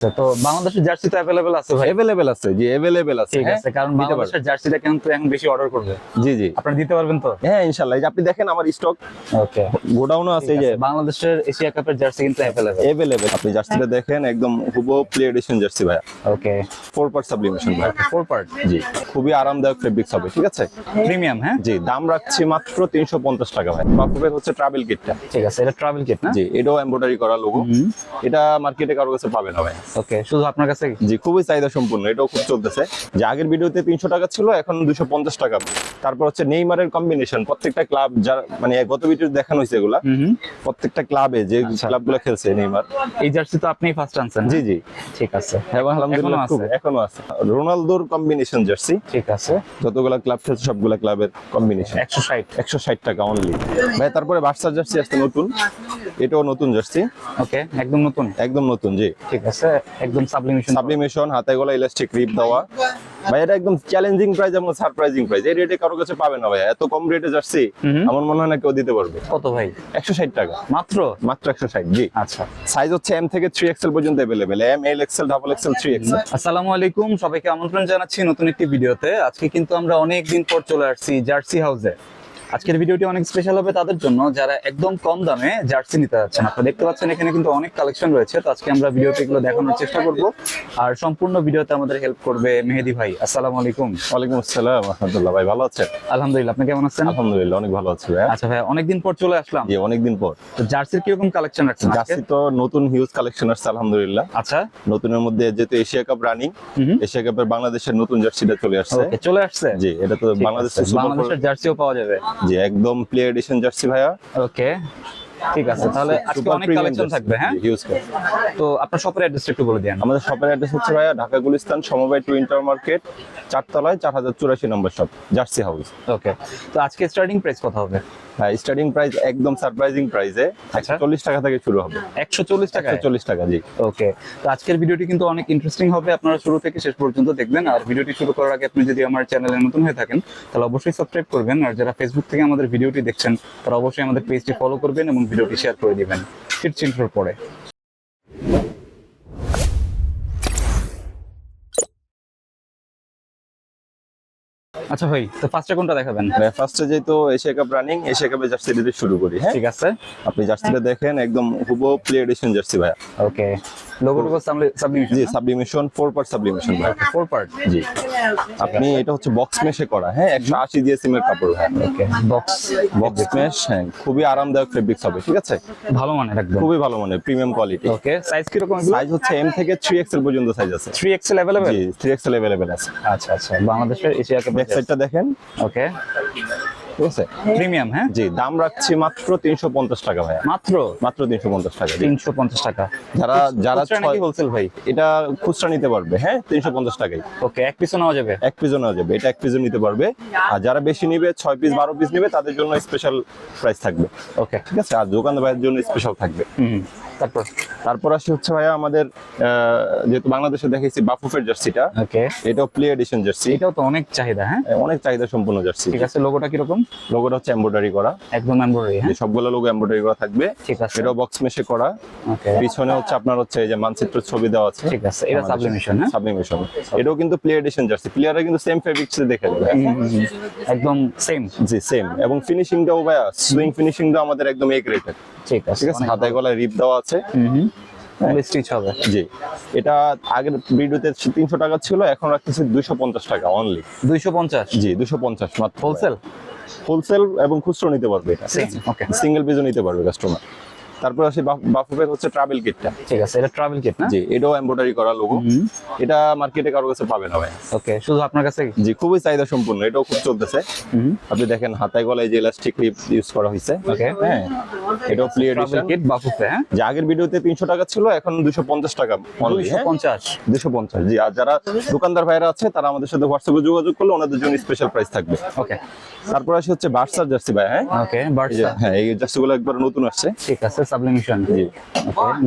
তো বাংলাদেশের জার্সি তো অ্যাভেলেবেল আছে ভাই? অ্যাভেলেবেল আছে জি অ্যাভেলেবেল আছে ঠিক হ্যাঁ? আছে কারণ। বাংলাদেশের জার্সিটা কিন্তু এখন বেশি অর্ডার করবে। জি জি। আপনারা দিতে পারবেন তো? হ্যাঁ ইনশাল্লাহ এই যে আপনি দেখেন আমার স্টক ওকে। গোডাউনও আছে যে। বাংলাদেশের এশিয়া কাপের জার্সি কিন্তু অ্যাভেলেবেল অ্যাভেলেবেল আপনি জার্সিটা দেখেন একদম প্লে এডিশন জার্সি ভাইয়া। ওকে। ফোর পার্ট সাবলিমেশন ভাই ফোর পার্ট জি। খুবই আরামদায়ক ফেব্রিক্স হবে ঠিক আছে? প্রিমিয়াম হ্যাঁ? জি দাম রাখছি মাত্র তিনশো পঞ্চাশ টাকা ভাই বাফুফের হচ্ছে ট্রাভেল কিটটা ঠিক আছে এটা ট্রাভেল কিট না? জি এটাও এমব্রয়ডারি করা লোগো এটা মার্কেটে কারও কাছে পাবেন না ভাই ওকে শুধু আপনার কাছে জি খুবই চাহিদা সম্পূর্ণ এটাও খুব চলতেছে। যে আগের ভিডিওতে তিনশো টাকা ছিল এখন দুশো পঞ্চাশ টাকা। তারপর হচ্ছে নেইমারের কম্বিনেশন প্রত্যেকটা ক্লাব যার মানে গত ভিডিও দেখানো হয়েছে এগুলা প্রত্যেকটা ক্লাবে যে আচ্ছা। ক্লাবগুলো খেলছে নেইমার। এই জার্সি তো আপনিই ফার্স্ট আনছেন জি জি। ঠিক আছে। এবং আলহামদুলিল্লাহ এখনও আছে? রোনালদোর কম্বিনেশন জার্সি ঠিক আছে। যতগুলা ক্লাব খেলছে সবগুলা ক্লাবের কম্বিনেশন একশো ষাট। একশো ষাট টাকা অনলি ভাই তারপরে বার্সার জার্সি আসছে নতুন। এটাও নতুন জার্সি ওকে একদম নতুন? একদম নতুন জি। ঠিক আছে। একদম সাবলিমেশন সাবলিমেশন হাতে গলা ইলাস্টিক রিপ দেওয়া। ভাই এটা একদম চ্যালেঞ্জিং প্রাইস এবং সারপ্রাইজিং প্রাইস এই রেটে কারও কাছে পাবে না ভাই। এত কম রেটে হুম। আমার মনে হয় না কেউ দিতে পারবে। কত ভাই? একশো ষাট টাকা। মাত্র? মাত্র একশো ষাট জি। আচ্ছা। সাইজ হচ্ছে এম থেকে থ্রি এক্সেল পর্যন্ত available M L XL double XL three XL আসসালামু আলাইকুম। সবাইকে আমন্ত্রণ জানাচ্ছি নতুন একটি ভিডিওতে। আজকে কিন্তু আমরা অনেক দিন পর চলে আসছি জার্সি হাউসে আজকের ভিডিওটি অনেক স্পেশাল হবে তাদের জন্য যারা একদম কম দামে জার্সি নিতে যাচ্ছেন। আপনারা দেখতে পাচ্ছেন এখানে কিন্তু অনেক কালেকশন রয়েছে তো আজকে আমরা ভিডিওতে এগুলো দেখানোর চেষ্টা করব। আর সম্পূর্ণ ভিডিওতে আমাদের হেল্প করবে মেহেদি ভাই। আসসালামু আলাইকুম। ওয়ালাইকুম আসসালাম রহমতুল্লাহ ভাই ভালো আছেন? আলহামদুলিল্লাহ আপনি কেমন আছেন? আলহামদুলিল্লাহ অনেক ভালো আছি ভাই আচ্ছা ভাই অনেকদিন পর চলে আসলাম। জি অনেকদিন পর। তো জার্সির কীরকম কালেকশন রাখছেন আজকে? জার্সি তো নতুন হিউজ কালেকশন আসছে আলহামদুলিল্লাহ। আচ্ছা। নতুনের মধ্যে যেহেতু এশিয়া কাপ রানিং এশিয়া কাপের বাংলাদেশের নতুন জার্সিটা চলে আসছে। চলে আসছে। জি এটা তো বাংলাদেশের আছে, বাংলাদেশের জার্সিও পাওয়া যাবে। জি একদম প্লে এডিশন জার্সি ভাইয়া। ওকে ঠিক আছে তাহলে আজকে অনেক কালেকশন থাকবে হ্যাঁ? হিউজ তো আপনার শপের অ্যাড্রেস একটু বলে দিন আমাদের শপের অ্যাড্রেস হচ্ছে ভাইয়া ঢাকা গুলিস্তান সমবায় টু ইন্টার মার্কেট চারতলায় চার হাজার চুরাশি number shop jersey house okay তো আজকে স্টার্টিং প্রাইস কত হবে? হ্যাঁ স্টার্টিং প্রাইস একদম সারপ্রাইজিং প্রাইসে একশো চল্লিশ টাকা থেকে শুরু হবে। একশো চল্লিশ টাকা চল্লিশ টাকা জি। ওকে তো আজকের ভিডিওটি কিন্তু অনেক ইন্টারেস্টিং হবে। আপনারা শুরু থেকে শেষ পর্যন্ত দেখবেন। আর ভিডিওটি শুরু করার আগে আপনি যদি আমার চ্যানেলে নতুন হয়ে থাকেন তাহলে অবশ্যই সাবস্ক্রাইব করবেন। আর যারা ফেসবুক থেকে আমাদের ভিডিওটি দেখছেন তারা অবশ্যই আমাদের পেজটি ফলো করবেন এবং ভিডিওটি শেয়ার করে দিবেন। ফিট পরে। আচ্ছা ভাই তো ফার্স্টে কোনটা দেখাবেন? ফার্স্টে যেহেতু এশিয়া কাপ রানিং এশিয়া কাপের জার্সি দিয়ে শুরু করি হ্যাঁ? ঠিক আছে। আপনি জার্সিটা দেখেন একদম হুবো প্লে এডিশন জার্সি ভাইয়া। ওকে। লোগোর উপর সাবলিমেশন জি সাবলিমেশন ফোর পার্ট সাবলিমেশন ভাই ফোর পার্ট জি। আপনি এটা হচ্ছে বক্স মেশে করা হ্যাঁ? একশো আশি দিয়ে সিমের কাপড় হ্যাঁ ওকে বক্স বক্স মেশ হ্যাঁ খুবই আরামদায়ক ফেব্রিক্স হবে ঠিক আছে? ভালো মানের একদম। খুবই ভালো মানে প্রিমিয়াম কোয়ালিটি ওকে সাইজ কি রকম সাইজ হচ্ছে এম থেকে থ্রি এক্সেল পর্যন্ত সাইজ আছে। থ্রি এক্সেল অ্যাভেলেবেল জি থ্রি এক্সেল অ্যাভেলেবেল আছে। আচ্ছা আচ্ছা বাংলাদেশের এশিয়া কাপ সাইডটা দেখেন। ওকে। ঠিক আছে? প্রিমিয়াম হ্যাঁ? জি দাম রাখছি মাত্র তিনশো পঞ্চাশ টাকা ভাইয়া। মাত্র? মাত্র তিনশো পঞ্চাশ টাকা জি। তিনশো পঞ্চাশ টাকা। যারা যারা নাকি হোলসেল ভাই? এটা খুচরা নিতে পারবে হ্যাঁ? তিনশো পঞ্চাশ টাকাই। ওকে এক পিসও নেওয়া যাবে? এক পিসও নেওয়া যাবে এটা এক পিসও নিতে পারবে। আর যারা বেশি নিবে ছয় পিস বারো পিস নিবে তাদের জন্য স্পেশাল প্রাইস থাকবে। ওকে। ঠিক আছে? আর দোকানদার ভাইয়ের জন্য স্পেশাল থাকবে। হুম। তারপর? তারপর আসি হচ্ছে ভাইয়া আমাদের যেহেতু বাংলাদেশে দেখেছি বাফুফের জার্সিটা ওকে। এটাও প্লে এডিশন জার্সি। এটাও তো অনেক চাহিদা হ্যাঁ? অনেক চাহিদা সম্পূর্ণ জার্সি। ঠিক আছে লোগোটা লোগোটা হচ্ছে এমব্রয়ডারি করা। একদম এমব্রয়ডারি হ্যাঁ? সবগুলো লোগো এমব্রয়ডারি করা থাকবে। ঠিক আছে। এটাও বক্স মেশে করা। ওকে। পিছনে হচ্ছে আপনার হচ্ছে এই যে মানচিত্রের ছবি দেওয়া আছে। ঠিক আছে এটা সাবলিমেশন হ্যাঁ? সাবলিমেশন এটাও কিন্তু প্লে এডিশন জার্সি। প্লেয়াররা কিন্তু সেম ফেব্রিক্স দেখে। একদম সেম জি সেম এবং ফিনিশিংটাও ভাইয়া সুইং ফিনিশিংটাও আমাদের একদম এক রেটেড ঠিক আছে ঠিক আছে? হাতে গলায় রিপ দেওয়া আছে। হুম স্টিচ হবে। জি। এটা আগের ভিডিওতে তিনশো টাকা ছিল এখন রাখতেছি দুইশো পঞ্চাশ টাকা অনলি দুইশো পঞ্চাশ? জি দুইশো পঞ্চাশ মাত্র। হোলসেল হোলসেল এবং খুচরো নিতে পারবে সিঙ্গেল পিসও নিতে পারবে কাস্টমার তারপর আসি বাফুফের হচ্ছে ট্রাভেল কিটটা ঠিক আছে এটা ট্রাভেল কিট না? জি এটাও এমব্রয়ডারি করা লোগো এটা মার্কেটে কারও কাছে পাবে না ভাই ওকে শুধু আপনার কাছে? জি খুবই চাহিদা সম্পূর্ণ এটাও খুব চলতেছে। আপনি দেখেন হাতায় গলায় যে ইলাস্টিক রিপ ইউজ করা হয়েছে ওকে হ্যাঁ এটাও প্লে এডিশন কিট বাফুফে হ্যাঁ? যে আগের ভিডিওতে তিনশো টাকা ছিল এখন দুশো পঞ্চাশ টাকা অনলি দুইশো পঞ্চাশ। দুশো পঞ্চাশ জি আর যারা দোকানদার ভাইরা আছে তারা আমাদের সাথে হোয়াটসঅ্যাপে যোগাযোগ করলে ওনাদের জন্য স্পেশাল প্রাইস থাকবে। ওকে তারপর আসি হচ্ছে বার্সার জার্সি ভাই হ্যাঁ? ওকে এই যে- বার্সা হ্যাঁ এই জার্সি গুলো একবার নতুন আসছে। ঠিক আছে সাবলিমিশন। জি।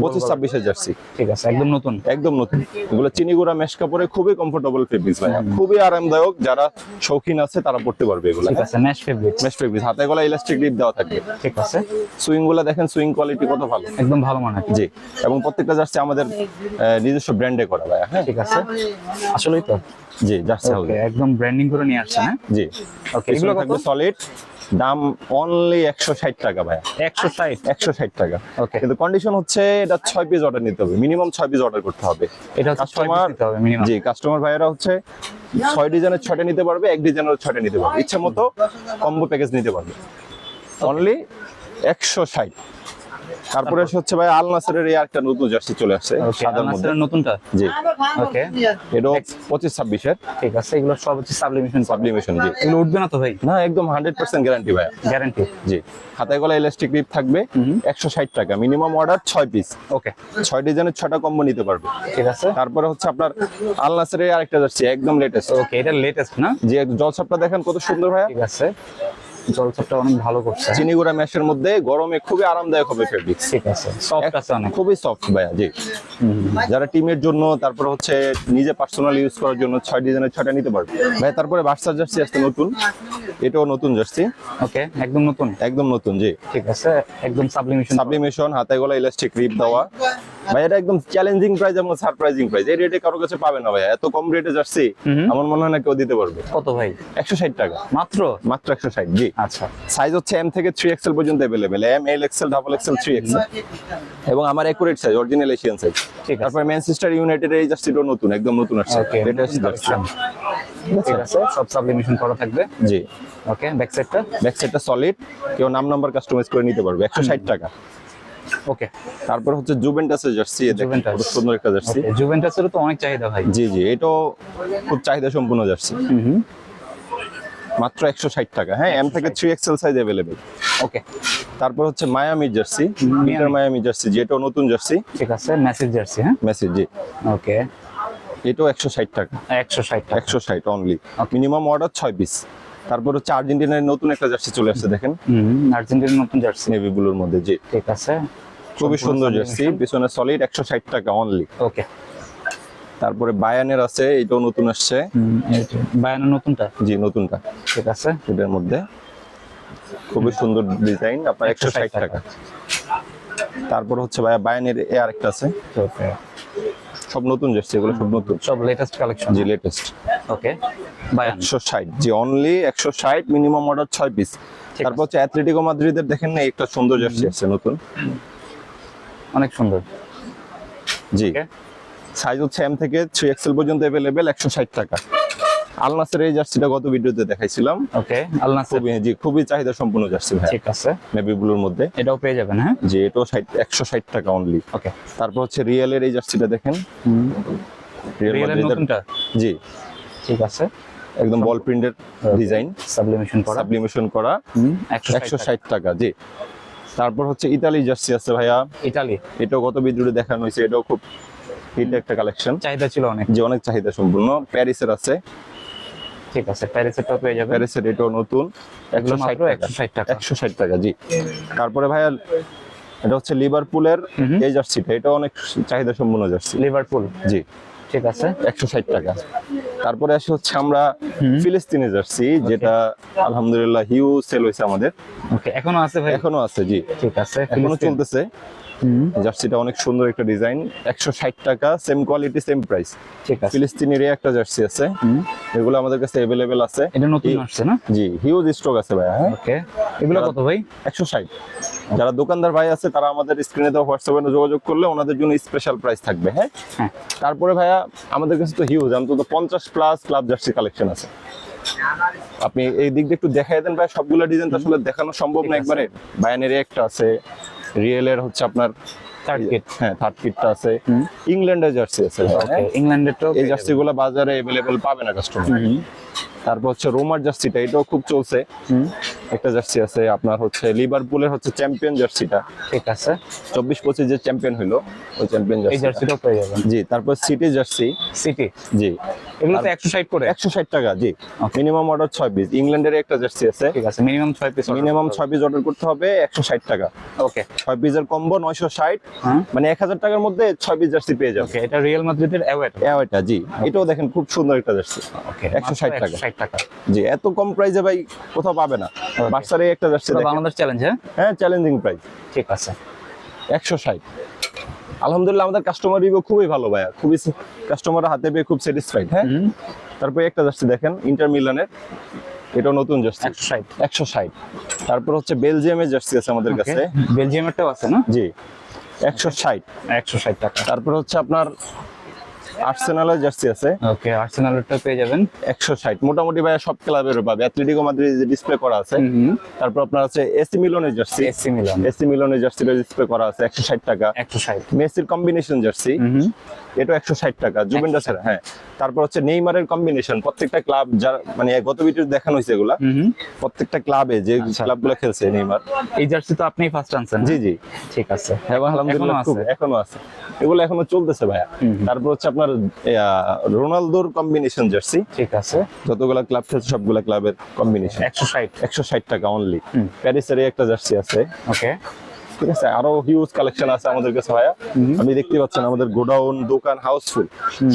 পঁচিশ ছাব্বিশের জার্সি। ঠিক আছে একদম নতুন। একদম নতুন। এগুলো চিনিগুড়া মেশ কাপড়ে খুবই কমফোর্টেবল ফেব্রিক্স ভাই খুবই আরামদায়ক। যারা শৌখিন আছে তারা পড়তে পারবে এগুলো। ঠিক আছে ম্যাশ ফেব্রিক মেশ ফেব্রিক্স হাতে গলা ইলাস্টিক গ্রিপ দেওয়া থাকবে। ঠিক আছে। সুইংগুলা দেখেন সুইং কোয়ালিটি কত ভালো। একদম ভালো মানের। জি। এবং প্রত্যেকটা জার্সি আমাদের নিজস্ব ব্র্যান্ডে করা ভাই হ্যাঁ? ঠিক আছে। আসলেই তো। জি জার্সি ওকে একদম ব্র্যান্ডিং করে নিয়ে আসছে হ্যাঁ? জি। ওকে এগুলো কত? সলিড দাম অনলি একশো ষাট টাকা ভাই একশো ষাট? একশো ষাট টাকা। ওকে কিন্তু কন্ডিশন হচ্ছে এটা ছয় পিস অর্ডার নিতে হবে। মিনিমাম ছয় পিস অর্ডার করতে হবে। এটা কাস্টমার জি কাস্টমার ভাইয়েরা হচ্ছে ছয় ডিজাইনের ছয়টা নিতে পারবে এক ডিজাইনের ছয়টা নিতে পারবে। ইচ্ছা মতো কম্বো প্যাকেজ নিতে পারবে। অনলি একশো ষাট। তারপরে হচ্ছে ভাই আল নাসেরের এই একটা নতুন জার্সি চলে আসছে ওকে সাদার মধ্যে। নতুনটা? জি। ওকে এটাও পঁচিশ ছাব্বিশের ঠিক আছে এগুলো সব হচ্ছে সাবলিমিশন সাবলিমেশন জি। এগুলো উঠবে না তো ভাই? না একদম হান্ড্রেড পার্সেন্ট গ্যারান্টি ভাই গ্যারান্টি জি। হাতে গলা ইলাস্টিক গ্রিপ থাকবে একশো ষাট টাকা। মিনিমাম অর্ডার ছয় পিস ওকে ছয় ডিজাইনের ছয়টা কম্বো নিতে পারবে। ঠিক আছে। তারপরে হচ্ছে আপনার আল নাসেরের আরেকটা জার্সি একদম লেটেস্ট ওকে এটা লেটেস্ট না? যে জলসাপটা দেখেন কত সুন্দর ভাইয়া। ঠিক আছে। জলছাপটা অনেক ভালো করছে। চিনিগুড়া ম্যাশের মধ্যে গরমে খুবই আরামদায়ক হবে ফেব্রিক্স ঠিক আছে। সফট আছে অনেক। খুবই সফট ভাইয়া জি। যারা টিমের জন্য তারপর হচ্ছে নিজে পার্সোনাল ইউজ করার জন্য ছয় ডিজাইনের ছয়টা নিতে পারবে। ভাই তারপরে বার্সার জার্সি আসছে নতুন। এটাও নতুন জার্সি ওকে একদম নতুন? একদম নতুন জি। ঠিক আছে একদম সাবলিমিশন সাবলিমেশন হাতে গলা ইলাস্টিক রিপ দেওয়া। ভাই এটা একদম চ্যালেঞ্জিং প্রাইস এবং সারপ্রাইজিং প্রাইস এই রেটে কারও কাছে পাবে না ভাই। এত কম রেটে জার্সি আমার মনে হয় না কেউ দিতে পারবে। কত ভাই? একশো ষাট টাকা। মাত্র? মাত্র একশো ষাট জি। আচ্ছা। সাইজ হচ্ছে এম থেকে থ্রি এক্সেল পর্যন্ত available M L XL double XL three XL এবং আমার accurate size original Asian size ঠিক আছে। তারপরে ম্যানচেস্টার ইউনাইটেড এই জার্সিটাও নতুন একদম নতুন আসছে। ওকে লেটেস্ট জার্সি ঠিক আছে সব সাবলিমিশন করা থাকবে। জি। ওকে ব্যাক সাইডটা ব্যাক সাইডটা সলিড কেউ নাম নাম্বার কাস্টমাইজ করে নিতে পারবে। একশো ষাট টাকা। ওকে। তারপর হচ্ছে জুভেন্টাসের জার্সি জুভেন্টাস। খুব সুন্দর একটা জার্সি ওকে জুভেন্টাসেরও তো অনেক চাহিদা ভাই। জি জি এটাও খুব চাহিদা সম্পূর্ণ জার্সি হুম মাত্র একশো ষাট টাকা হ্যাঁ এম থেকে three XL size available okay. তারপর হচ্ছে মায়ামি জার্সি মিটার মায়ামি জার্সি যেটাও নতুন জার্সি ঠিক আছে ম্যাসিভ জার্সি হ্যাঁ? মেসেজ জি। ওকে। এটাও একশো ষাট টাকা। একশো ষাট টাকা। একশো ষাট অনলি মিনিমাম অর্ডার ছয় পিস তারপর হচ্ছে আর্জেন্টিনার নতুন একটা জার্সি চলে আসছে দেখেন। আর্জেন্টিনার নতুন জার্সি। নেভি ব্লুর মধ্যে জি। ঠিক আছে। খুবই সুন্দর জার্সি। পিছনে সলিড একশো ষাট টাকা অনলি ওকে তারপরে বায়ানের আছে এটাও নতুন আসছে। বায়ানের নতুনটা? জি নতুনটা। ঠিক আছে। এটার মধ্যে। খুবই সুন্দর ডিজাইন আপনার একশো ষাট টাকা। তারপর হচ্ছে ভাইয়া বায়ানের এ আরেকটা আছে। ওকে সব নতুন জার্সি এগুলো সব নতুন। সব লেটেস্ট কালেকশন জি লেটেস্ট ওকে বাই একশো ষাট জি অনলি একশো ষাট মিনিমাম অর্ডার 6 পিস তারপর হচ্ছে অ্যাথলেটিকো মাদ্রিদের দেখেন না একটা সুন্দর জার্সি আছে নতুন। অনেক সুন্দর। জি। সাইজও সাইজ হচ্ছে এম থেকে 3 এক্সেল পর্যন্ত একশো ষাট টাকা। আল নাসের এই জার্সিটা গত ভিডিওতে দেখাইছিলাম। ওকে খুবই জি খুবই চাহিদা সম্পূর্ণ জার্সি ভাই। ঠিক আছে। নেভি ব্লুর মধ্যে। এটাও পেয়ে যাবেন হ্যাঁ? যে এটাও ষাট একশো ষাট টাকা অনলি ওকে। তারপর হচ্ছে রিয়েলের এই জার্সিটা দেখেন। রিয়েল রিয়েলের নতুনটা? জি। ঠিক আছে। একদম বল প্রিন্টের ডিজাইন সাবলিমেশন করা। সাবলিমেশন করা। হুম একশো একশো ষাট টাকা জি। তারপর হচ্ছে ইতালি জার্সি আছে ভাইয়া। ইতালি এটাও গত ভিডিওতে দেখানো হয়েছে। এটাও খুব হিট একটা কালেকশন চাহিদা ছিল অনেক। যে অনেক চাহিদা সম্পূর্ণ। প্যারিসের আছে। ঠিক আছে পেয়ে যাবেন। এটাও নতুন। এগুলো একশো ষাট মাত্র টাকা। একশো ষাট টাকা জি। তারপরে ভাইয়া এটা হচ্ছে লিভারপুলের এই জার্সিটা। এটা অনেক চাহিদা সম্পূর্ণ জার্সি। লিভারপুল জি। ঠিক আছে। একশো ষাট টাকা। তারপরে আসে হচ্ছে আমরা ফিলিস্তিনি জার্সি যেটা আলহামদুলিল্লাহ হিউ সেল হয়েছে আমাদের। ওকে এখনও আছে ভাই? এখনও আছে জি। ঠিক আছে এখনও। চলতেছে। জার্সিটা অনেক সুন্দর একটা ডিজাইন। একশো ষাট টাকা সেম কোয়ালিটি সেম প্রাইস ঠিক আছে। ফিলিস্তিনের একটা জার্সি আছে। এগুলো আমাদের কাছে অ্যাভেলেবেল আছে। এটা নতুন আসছে না? জি হিউজ স্টক আছে হ্যাঁ। ওকে এগুলো কত ভাই? একশো ষাট। যারা দোকানদার ভাই আছে তারা আমাদের স্ক্রিনে দেওয়া হোয়াটসঅ্যাপে যোগাযোগ করলে ওনাদের জন্য স্পেশাল প্রাইস থাকবে হ্যাঁ। হ্যাঁ। তারপরে ভাইয়া আমাদের কাছে তো হিউজ অন্তত পঞ্চাশ প্লাস ক্লাব জার্সি কালেকশন আছে। আপনি এই দিক দিয়ে একটু দেখাই দেন ভাই সবগুলো ডিজাইন তো আসলে দেখানো সম্ভব না একবারে। বায়ানের একটা আছে রিয়েলের হচ্ছে আপনার থার্ড কিট হ্যাঁ থার্ড কিটটা আছে। ইংল্যান্ডের জার্সি আছে? ইংল্যান্ডের তো এই জার্সি গুলো বাজারে অ্যাভেলেবল পাবে না কাস্টমার তারপর হচ্ছে রোমার জার্সিটা এটাও খুব চলছে। একটা জার্সি আছে আপনার হচ্ছে লিভারপুলের হচ্ছে চ্যাম্পিয়ন জার্সিটা। ঠিক আছে। চব্বিশ পঁচিশ যে চ্যাম্পিয়ন হলো ওই চ্যাম্পিয়ন জার্সি জার্সিটাও পেয়ে যাবেন। জি তারপর সিটি জার্সি। সিটি? জি। এগুলো তো একশো ষাট করে? একশো ষাট টাকা জি। মিনিমাম অর্ডার ছয় পিস ইংল্যান্ডের একটা জার্সি আছে। ঠিক আছে মিনিমাম ছয় পিস মিনিমাম ছয় পিস অর্ডার করতে হবে একশো ষাট টাকা। ওকে ছয় পিসের কম্বো নয়শো ষাট। মানে এক হাজার টাকার মধ্যে ছয় পিস জার্সি পেয়ে যাবে এটা রিয়েল মাদ্রিদের অ্যাওয়েট এটা জি। এটাও দেখেন খুব সুন্দর একটা জার্সি। ওকে 160 টাকা। ষাট টাকা। জি এত কম প্রাইসে ভাই কোথাও পাবে না। বার্সারে একটা পুরো বাংলাদেশ চ্যালেঞ্জ হ্যাঁ? হ্যাঁ চ্যালেঞ্জিং প্রাইস ঠিক আছে। একশো ষাট। আলহামদুলিল্লাহ আমাদের কাস্টমার রিভিউ খুবই ভালো ভাইয়া। খুবই কাস্টমার হাতে পেয়ে খুব স্যাটিসফাইড হ্যাঁ? তারপরে একটা জার্সি দেখেন ইন্টার মিলানের এটাও নতুন জার্সি একশো ষাট। একশো ষাট। তারপর হচ্ছে বেলজিয়ামের জার্সি আছে আমাদের কাছে। বেলজিয়ামেরটাও আছে না? জি। একশো ষাট। একশো ষাট টাকা। তারপর হচ্ছে আপনার আর্সেনালের জার্সি আছে। ওকে আর্সেনালেরটা পেয়ে যাবেন। একশো ষাট। মোটামুটি ভাই সব ক্লাবের পাবে অ্যাথলেটিকো মাদ্রিদ যে ডিসপ্লে করা আছে তারপর আপনার আছে এসি মিলনের জার্সি। এসি মিলান এসি মিলনের জার্সিটা ডিসপ্লে করা আছে একশো ষাট টাকা। একশো ষাট। মেসির কম্বিনেশন জার্সি। এটা একশো ষাট টাকা। জুভেন্টাসের হ্যাঁ। তারপর হচ্ছে নেইমারের কম্বিনেশন প্রত্যেকটা ক্লাব যার মানে গত ভিডিও দেখানো হয়েছে এগুলা প্রত্যেকটা ক্লাবে যে আচ্ছা। ক্লাবগুলো খেলছে নেইমার। এই জার্সি তো আপনিই ফার্স্ট আনছেন জি জি। ঠিক আছে। হ্যাঁ আলহামদুলিল্লাহ এখনও খুব আছে? এখনও আছে। এগুলো এখনও চলতেছে ভাইয়া। তারপর হচ্ছে আপনার রোনালদোর কম্বিনেশন জার্সি ঠিক আছে। যতগুলা ক্লাব খেলছে সবগুলা ক্লাবের কম্বিনেশন একশো ষাট। একশো ষাট টাকা অনলি প্যারিসের একটা জার্সি আছে। ওকে ঠিক আছে? আরও হিউজ কালেকশন আছে আমাদের কাছে ভাইয়া। আপনি দেখতে পাচ্ছেন আমাদের গোডাউন দোকান হাউসফুল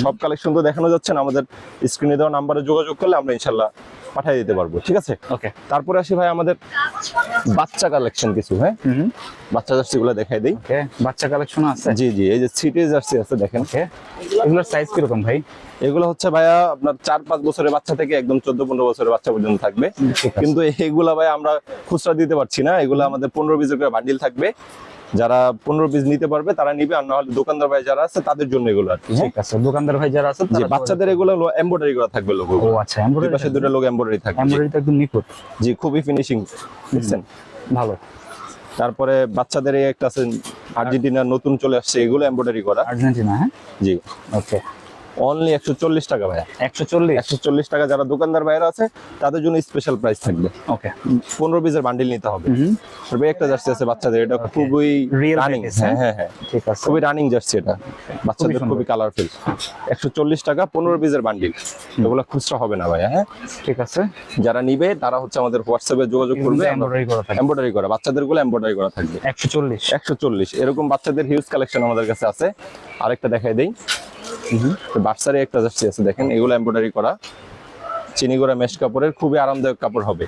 সব কালেকশন তো দেখানো যাচ্ছে না আমাদের স্ক্রিনে দেওয়া নাম্বারে যোগাযোগ করলে আমরা ইনশাল্লাহ পাঠিয়ে দিতে পারব ঠিক আছে? ওকে তারপরে আসি ভাই আমাদের বাচ্চা কালেকশন কিছু হ্যাঁ? বাচ্চা জার্সি গুলো দেখাই দিই। বাচ্চা কালেকশন আছে? জি জি এই যে সিটি জার্সি আছে দেখেন। এগুলোর সাইজ কীরকম ভাই? এগুলো হচ্ছে ভাইয়া আপনার চার পাঁচ বছরের বাচ্চা থেকে একদম চোদ্দ পনেরো বছরের বাচ্চা পর্যন্ত থাকবে। কিন্তু এগুলা ভাই আমরা খুচরা দিতে পারছি না এগুলো আমাদের পনেরো বিশ করে বান্ডিল থাকবে। যারা পনেরো পিস নিতে পারবে তারা নিবে। আর নাহলে দোকানদার ভাই যারা আছে তাদের জন্য এগুলো আর? ঠিক আছে দোকানদার ভাই যারা আছে বাচ্চাদের এগুলো এমব্রয়ডারি করা থাকবে লোগো ও আচ্ছা এমব্রয়ডারি পাশে দুটো লোক এমব্রয়ডারি থাকবে। এমব্রয়ডারি একদম নিখুঁত। জি খুবই ফিনিশিং দেখছেন? ভালো। তারপরে বাচ্চাদের একটা আছে আর্জেন্টিনা নতুন চলে আসছে এগুলো এমব্রয়ডারি করা। আর্জেন্টিনা হ্যাঁ? জি। ওকে অনলি একশো চল্লিশ টাকা ভাইয়া। একশো চল্লিশ? একশো চল্লিশ টাকা যারা দোকানদার বাইরে আছে তাদের জন্য স্পেশাল প্রাইস থাকবে। ওকে পনেরো পিসের বান্ডিল নিতে হবে। তবে একটা জার্সি আছে বাচ্চাদের এটা খুবই রানিং হ্যাঁ? হ্যাঁ? হ্যাঁ হ্যাঁ। ঠিক আছে। খুবই রানিং জার্সি এটা। বাচ্চাদের খুবই কালারফুল একশো চল্লিশ টাকা পনেরো পিসের বান্ডিল এগুলো খুচরা হবে না ভাইয়া হ্যাঁ? ঠিক আছে। যারা নিবে তারা হচ্ছে আমাদের হোয়াটসঅ্যাপে যোগাযোগ করবে। এমব্রয়ডারি করা এমব্রয়ডারি করা। বাচ্চাদেরগুলো এমব্রয়ডারি করা থাকবে। একশো চল্লিশ। একশো চল্লিশ। এরকম বাচ্চাদের হিউজ কালেকশন আমাদের কাছে আছে। আরেকটা দেখাই দেই। বাচ্চারই একটা জার্সি আছে দেখেন এগুলো এমব্রয়ডারি করা। চিনিগোড়া মেশ কাপড়ের খুবই আরামদায়ক কাপড় হবে।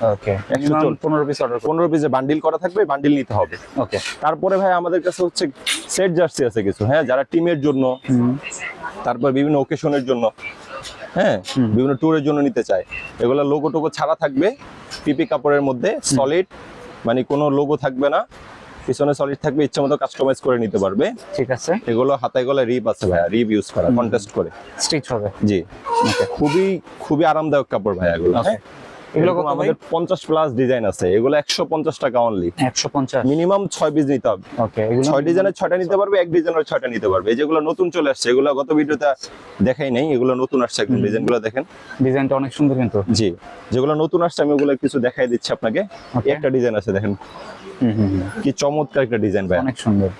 পনেরো পিস অর্ডার পনেরো পিসে বান্ডিল করা থাকবে বান্ডিল নিতে হবে। ওকে তারপরে ভাই আমাদের কাছে হচ্ছে সেট জার্সি আছে কিছু হ্যাঁ যারা টিমের জন্য তারপর বিভিন্ন ওকেশনের জন্য হ্যাঁ বিভিন্ন ট্যুরের জন্য নিতে চায়। এগুলো লোগো টোগো ছাড়া থাকবে পিপি কাপড়ের মধ্যে সলিড মানে কোনো লোগো থাকবে না। পিছনে সলিড থাকবে ইচ্ছা মতো কাস্টমাইজ করে নিতে পারবে। ঠিক আছে। এগুলো হাতায় গলা রিপ আছে ভাইয়া রিপ ইউজ করা কন্টেস্ট করে। স্টিচ হবে। জি। খুবই খুবই আরামদায়ক কাপড় ভাইয়া এগুলো। এগুলো আমাদের পঞ্চাশ প্লাস ডিজাইন আছে। এগুলো একশো পঞ্চাশ টাকা অনলি একশো পঞ্চাশ। মিনিমাম ছয় পিস নিতে হবে। ওকে এগুলো ছয় ডিজাইনের নিতে পারবে এক ডিজাইনের ছয়টা নিতে পারবে। এই যেগুলো নতুন চলে আসছে এগুলো গত ভিডিওতে দেখাই নাই এগুলো নতুন আসছে একদম। ডিজাইনগুলো দেখেন। ডিজাইনটা অনেক সুন্দর কিন্তু। জি। যেগুলো নতুন আসছে আমি ওগুলো কিছু দেখাই দিচ্ছি আপনাকে। একটা ডিজাইন আছে দেখেন। কি চমৎকার একটা ডিজাইন ভাই অনেক সুন্দর।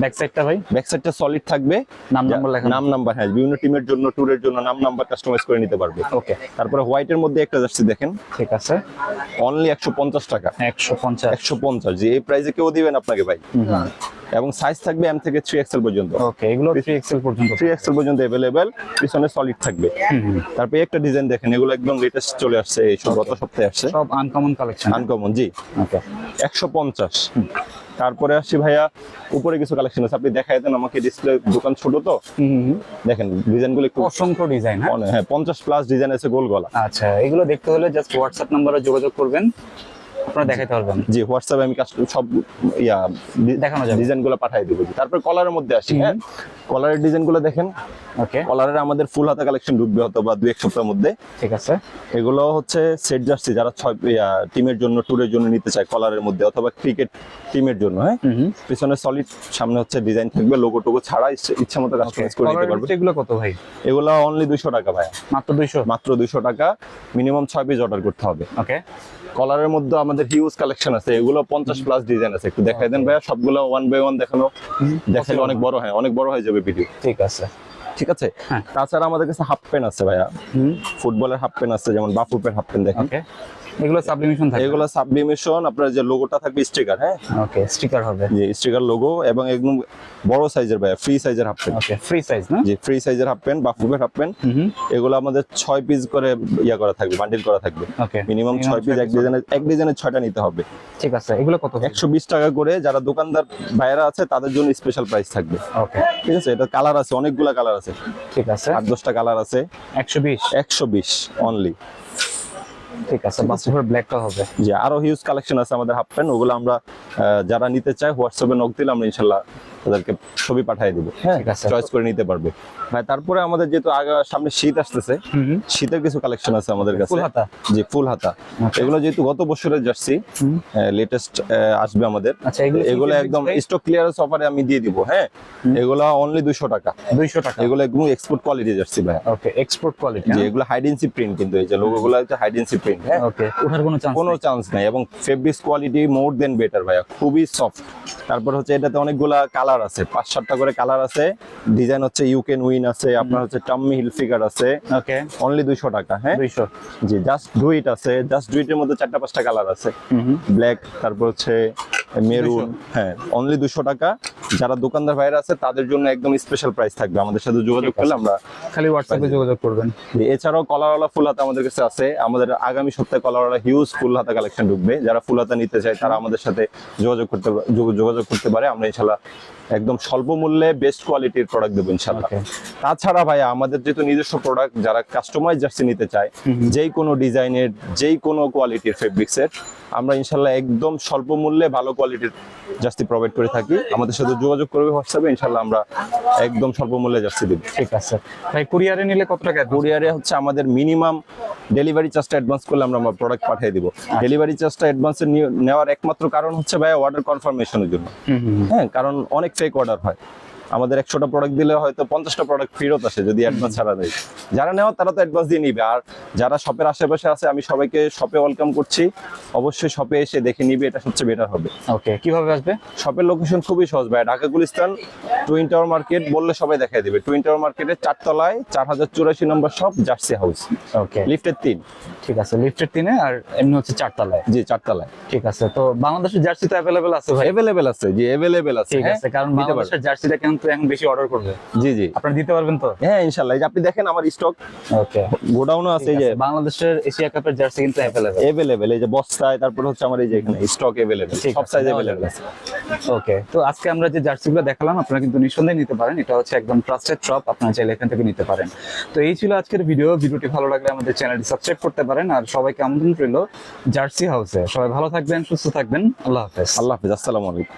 ব্যাক সাইডটা ভাই? ব্যাক সাইডটা সলিড থাকবে। নাম নাম্বার লেখা। নাম নাম্বার হ্যাঁ বিভিন্ন টিমের জন্য ট্যুরের জন্য নাম নাম্বার কাস্টমাইজ করে নিতে পারবে। ওকে তারপরে হোয়াইটের মধ্যে একটা জার্সি দেখেন। ঠিক আছে। অনলি একশো পঞ্চাশ টাকা। একশো পঞ্চাশ। একশো পঞ্চাশ জি এই প্রাইসে কেউ দিবেন আপনাকে ভাই। এবং সাইজ থাকবে এম থেকে থ্রি এক্সেল পর্যন্ত। ওকে এগুলো থ্রি এক্সেল পর্যন্ত। থ্রি এক্সেল পর্যন্ত অ্যাভেলেবেল পিছনে সলিড থাকবে। তারপরে একটা ডিজাইন দেখেন এগুলো একদম লেটেস্ট চলে আসছে এই গত সপ্তাহে আসছে। সব আনকমন কালেকশন আনকমন জি। ওকে একশো পঞ্চাশ। তারপরে আসছি ভাইয়া উপরে কিছু কালেকশন আছে। আপনি দেখাই দেন আমাকে ডিসপ্লে দোকান ছোট তো। দেখেন ডিজাইনগুলো একটু অসংখ্য ডিজাইন হ্যাঁ? হ্যাঁ পঞ্চাশ প্লাস ডিজাইন আছে গোল গলা। আচ্ছা এগুলো দেখতে হলে জাস্ট হোয়াটসঅ্যাপ নাম্বারে যোগাযোগ করবেন। আপনারা দেখাতে পারবেন জি হোয়াটসঅ্যাপে আমি সব ইয়া দেখানো যাবে। ডিজাইনগুলো পাঠাই দেবো। তারপর কলারের মধ্যে আসি হ্যাঁ? কলারের ডিজাইনগুলো দেখেন। ওকে। কলারের আমাদের ফুল হাতা কালেকশন ঢুকবে হয়তো বা দুই এক সপ্তাহের মধ্যে। ঠিক আছে। এগুলো হচ্ছে সেট জার্সি যারা ছয় টিমের জন্য ট্যুরের জন্য নিতে চায় কলারের মধ্যে অথবা ক্রিকেট টিমের জন্য হ্যাঁ? পিছনে সলিড সামনে হচ্ছে ডিজাইন থাকবে লোগো টোগো ছাড়া ইচ্ছা মতো কাস্টমাইজ করে নিতে পারবে। এগুলো কত ভাই? এগুলো অনলি দুইশো টাকা ভাই মাত্র দুইশো? মাত্র দুইশো টাকা মিনিমাম ছয় পিস অর্ডার করতে হবে। ওকে। কলারের মধ্যে আমাদের আমাদের হিউজ কালেকশন আছে এগুলো পঞ্চাশ প্লাস ডিজাইন আছে। একটু দেখাই দেন ভাইয়া সবগুলো ওয়ান বাই ওয়ান দেখানো দেখালে অনেক বড় হয় অনেক বড় হয়ে যাবে ভিডিও ঠিক আছে। ঠিক আছে? হ্যাঁ। তাছাড়া আমাদের কাছে হাফ প্যান্ট আছে ভাইয়া। ফুটবলের হাফ প্যান্ট আছে যেমন বাফুপের হাফ প্যান্ট দেখেন। এগুলো সাবলিমেশন থাকে এগুলো সাবলিমেশন আপনার যে লোগোটা থাকবে স্টিকার হ্যাঁ? ওকে স্টিকার হবে। যে স্টিকার লোগো এবং একদম বড় সাইজের ভাইয়া ফ্রি সাইজের half pant okay free size না? যে ফ্রি সাইজের হাফ পেন বাফুপের হাফ পেন হুম এগুলো আমাদের ছয় পিস করে ইয়া করা থাকবে বান্ডিল করা থাকবে। ওকে মিনিমাম ছয় পিস এক ডিজাইনের এক ডিজাইনের ছয়টা নিতে হবে। ঠিক আছে এগুলো কত একশো বিশ টাকা করে যারা দোকানদার ভাইয়েরা আছে তাদের জন্য স্পেশাল প্রাইস থাকবে। ওকে ঠিক আছে এটা কালার আছে অনেকগুলা কালার আছে। ঠিক আছে। আট দশটা কালার আছে। একশো বিশ? একশো বিশ অনলি ঠিক আছে বাসুফের ব্ল্যাকটা হবে। যে আরও হিউজ কালেকশন আছে আমাদের হাফ প্যান্ট ওগুলো আমরা যারা নিতে চায় হোয়াটসঅ্যাপে নক দিলে আমরা ইনশাল্লাহ তাদেরকে ছবি পাঠিয়ে দিব। হ্যাঁ চয়েস করে নিতে পারবে। ভাই তারপরে আমাদের যেহেতু সামনে শীত আসতেছে শীতের কিছু কালেকশন আছে আমাদের কাছে। ফুল হাতা জি ফুল হাতা আচ্ছা। এগুলো যেহেতু গত বছরের জার্সি লেটেস্ট আসবে আমাদের। আচ্ছা এগুলো একদম স্টক ক্লিয়ারেন্স অফারে আমি দিয়ে দিব হ্যাঁ? এগুলো অনলি দুশো টাকা। দুইশো টাকা। এগুলো একদম এক্সপোর্ট কোয়ালিটি জার্সি ভাই। ওকে এক্সপোর্ট কোয়ালিটি যে এগুলো হাইডেন্সি প্রিন্ট কিন্তু এই যে লোগো গুলো হচ্ছে হাইডেন্সি প্রিন্ট হ্যাঁ? ওকে ওঠার কোনো চান্স কোনো চান্স নাই এবং fabrics quality more than better ভাইয়া। খুবই সফট তারপর হচ্ছে এটাতে অনেকগুলা কালার আছে পাঁচ সাতটা করে কালার আছে। ডিজাইন হচ্ছে ইউকেন উইন আছে আপনার হচ্ছে টাম্মি হিল ফিগার আছে। ওকে অনলি দুইশো টাকা হ্যাঁ? দুইশো। জি জাস্ট ডুইট আছে জাস্ট ডুইটের মধ্যে চারটা পাঁচটা কালার আছে। হুম ব্ল্যাক তারপর হচ্ছে মেরুন হ্যাঁ অনলি দুশো টাকা। যারা দোকানদার ভাইরা আছে তাদের জন্য একদম স্পেশাল প্রাইস থাকবে। আমাদের সাথে যোগাযোগ করলে আমরা খালি হোয়াটসঅ্যাপে যোগাযোগ করবেন। এছাড়াও কলারওয়ালা ফুল হাতা আমাদের কাছে আছে। আমাদের আগামী সপ্তাহে কলারওয়ালা হিউজ ফুল হাতা কালেকশন ঢুকবে। যারা ফুল হাতা নিতে চায় তারা আমাদের সাথে যোগাযোগ করতে যোগাযোগ করতে পারে। আমরা ইনশাল্লাহ একদম স্বল্প মূল্যে বেস্ট কোয়ালিটির প্রোডাক্ট দেবো ইনশাল্লাহ তাছাড়া ভাইয়া আমাদের যেহেতু নিজস্ব প্রোডাক্ট যারা কাস্টমাইজ জার্সি নিতে চায় যেই কোনো ডিজাইনের যেই কোনো কোয়ালিটির ফেব্রিক্সের আমরা ইনশাল্লাহ একদম স্বল্প মূল্যে ভালো কোয়ালিটির জার্সি প্রোভাইড করে থাকি। আমাদের সাথে যোগাযোগ করবে হোয়াটসঅ্যাপে ইনশাল্লাহ আমরা একদম স্বল্প মূল্যে জার্সি দেবো। ঠিক আছে। ভাই কুরিয়ারে নিলে কত টাকা কুরিয়ারে হচ্ছে আমাদের মিনিমাম ডেলিভারি চার্জটা অ্যাডভান্স করলে আমরা আমার প্রোডাক্ট পাঠিয়ে দিব। ডেলিভারি চার্জটা অ্যাডভান্সে নেওয়ার একমাত্র কারণ হচ্ছে ভাই অর্ডার কনফার্মেশনের জন্য। হ্যাঁ কারণ অনেক ফেক অর্ডার হয়। আমাদের একশোটা প্রোডাক্ট দিলে হয়তো পঞ্চাশটা প্রোডাক্ট ফেরত আসে যদি অ্যাডভান্স ছাড়া দেয়। যারা নেওয়া তারা তো অ্যাডভান্স দিয়ে নিবে। আর যারা শপের আশেপাশে আছে আমি সবাইকে শপে ওয়েলকাম করছি। অবশ্যই শপে এসে দেখে নিবে এটা সবচেয়ে বেটার হবে। ওকে কীভাবে আসবে? শপের লোকেশন খুবই সহজ ভাই। Dhaka Gulistan twin tower market বললে সবাই দেখাই দিবে। টুইন টাওয়ার মার্কেটের চারতলায় চার হাজার চুরাশি number shop jersey house okay লিফটের তিন। ঠিক আছে লিফটের তিনে আর এমনি হচ্ছে চারতলায়। জি চারতলায়। ঠিক আছে তো বাংলাদেশের জার্সি তো অ্যাভেলেবেল আছে ভাই। অ্যাভেলেবেল আছে জি অ্যাভেলেবেল আছে ঠিক হ্যাঁ? আছে কারণ। বাংলাদেশের জার্সিটা কিন্তু এখন বেশি অর্ডার করবে। জি জি। আপনারা দিতে পারবেন তো? হ্যাঁ এই যে আপনি দেখেন আমার স্টক ওকে গোডাউনও আছে এই যে। বাংলাদেশের এশিয়া কাপের জার্সি কিন্তু অ্যাভেলেবেল অ্যাভেলেবেল এই যে বস্তায় তারপর হচ্ছে আমার এই যে এখানে স্টক অ্যাভেলেবেল সব সাইজ নেওয়া আছে। ওকে তো আজকে আমরা যে জার্সিগুলো দেখালাম আপনারা কিন্তু নিঃসন্দেহে নিতে পারেন। এটা হচ্ছে একদম ট্রাস্টেড শপ আপনারা চাইলে এখান থেকে নিতে পারেন। তো এই ছিল আজকের ভিডিও ভিডিওটি ভালো লাগলে আমাদের চ্যানেলটি সাবস্ক্রাইব করতে পারেন। আর সবাইকে আমন্ত্রণ রইল জার্সি হাউসে সবাই ভালো থাকবেন সুস্থ থাকবেন। আল্লাহ হাফেজ। আল্লাহ হাফিজ। আসসালামু আলাইকুম।